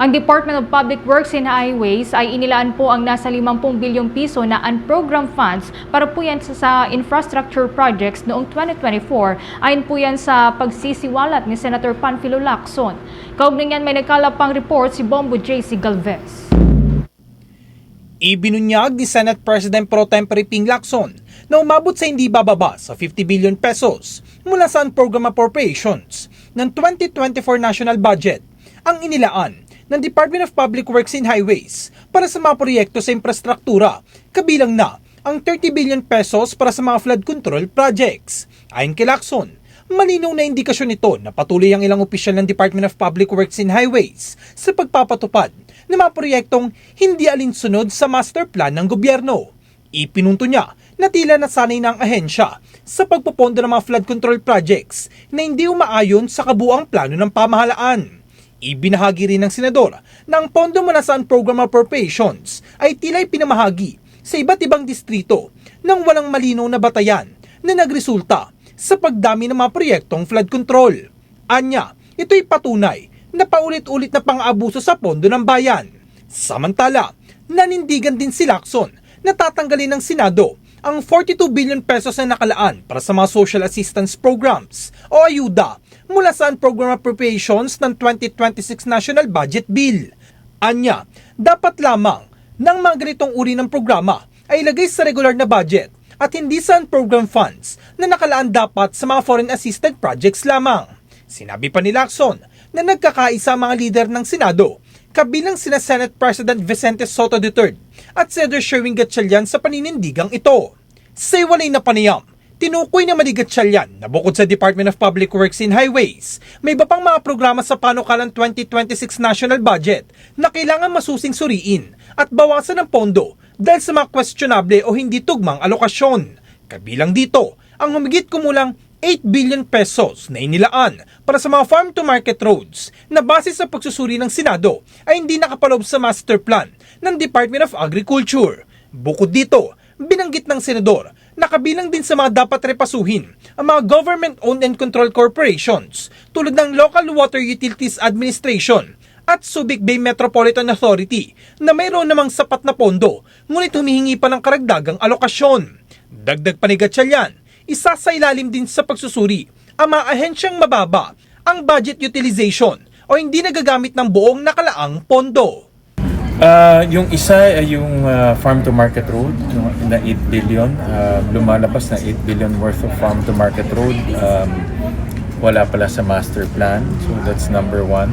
Ang Department of Public Works and Highways ay inilaan po ang nasa 50 bilyong piso na unprogrammed funds para po yan sa, sa infrastructure projects noong 2024. Ayon po yan sa pagsisiwalat ni Senator Panfilo Lacson. Kaugnay niyan may nagkalapang report si Bombo J.C. Galvez. Ibinunyag ni Senate President Pro Tempore Ping Lacson na umabot sa hindi bababa sa 50 billion pesos mula sa program appropriations ng 2024 national budget ang inilaan ng Department of Public Works and Highways para sa mga proyekto sa infrastruktura kabilang na ang 30 billion pesos para sa mga flood control projects. Ayon kay Lacson, malinaw na indikasyon nito na patuloy ang ilang opisyal ng Department of Public Works and Highways sa pagpapatupad ng mga proyektong hindi alinsunod sa master plan ng gobyerno. Ipinunto niya na tila nasanay na ang ahensya sa pagpupondo ng mga flood control projects na hindi umaayon sa kabuang plano ng pamahalaan. Ibinahagi rin ng senador na ang pondo mula sa program appropriations ay tila pinamahagi sa iba't ibang distrito nang walang malinaw na batayan na nagresulta sa pagdami ng mga proyektong flood control. Anya, ito'y patunay na paulit-ulit na pang-abuso sa pondo ng bayan. Samantala, nanindigan din si Lacson na tatanggalin ng Senado ang 42 billion pesos na nakalaan para sa mga social assistance programs o ayuda mula sa program appropriations ng 2026 National Budget Bill. Anya, dapat lamang ng mga ganitong uri ng programa ay ilagay sa regular na budget at hindi sa program funds na nakalaan dapat sa mga foreign assisted projects lamang. Sinabi pa ni Lacson na nagkakaisa mga lider ng Senado kabilang sina Senate President Vicente Soto III at Senator Sherwin Gatchalian sa paninindigang ito. Sa iwalay na panayam, tinukoy na Mali Gatchalian na bukod sa Department of Public Works and Highways, may iba pang mga programa sa panukalang 2026 national budget na kailangan masusing suriin at bawasan ng pondo dahil sa mga questionable o hindi tugmang alokasyon. Kabilang dito, ang humigit kumulang 8 billion pesos na inilaan para sa mga farm-to-market roads na base sa pagsusuri ng Senado ay hindi nakapaloob sa master plan ng Department of Agriculture. Bukod dito, binanggit ng Senador na kabilang din sa mga dapat repasuhin ang mga government-owned and controlled corporations tulad ng Local Water Utilities Administration at Subic Bay Metropolitan Authority na mayroon namang sapat na pondo ngunit humihingi pa ng karagdagang alokasyon. Dagdag pa ni Gatchalian, isa sa ilalim din sa pagsusuri. Ang mga ahensyang mababa ang budget utilization o hindi nagagamit ng buong nakalaang pondo. Ah, yung isa ay yung ah, farm to market road na 8 billion Ah, lumalabas na 8 billion worth of farm to market road. Um, wala pala sa master plan so that's number one.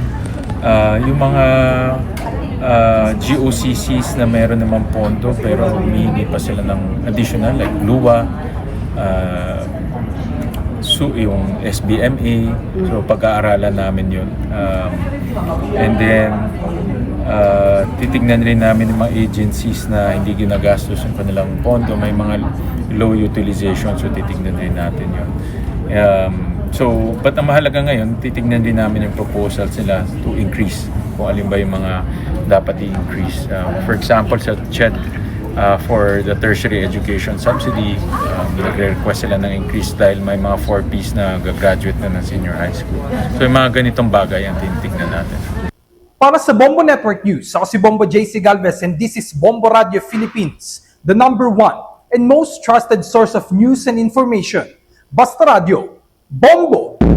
Ah, yung mga ah, GOCCs na meron namang pondo pero humihingi pa sila ng additional like LUWA ah, so yung SBMA so pag-aaralan namin yun. Um, and then uh, titignan rin namin yung mga agencies na hindi ginagastos yung kanilang pondo. May mga low utilization so titignan rin natin yun. Um, so but ang mahalaga ngayon titignan din namin yung proposals nila to increase kung alin ba yung mga dapat i-increase. Uh, for example sa CHED uh, for the tertiary education subsidy, um, nagre-request sila ng increase dahil may mga 4Ps na gagraduate na ng senior high school. So yung mga ganitong bagay ang tinitignan natin. Para sa Bombo Network News, ako si Bombo JC Galvez and this is Bombo Radio Philippines, the number one and most trusted source of news and information. Basta Radio, Bombo!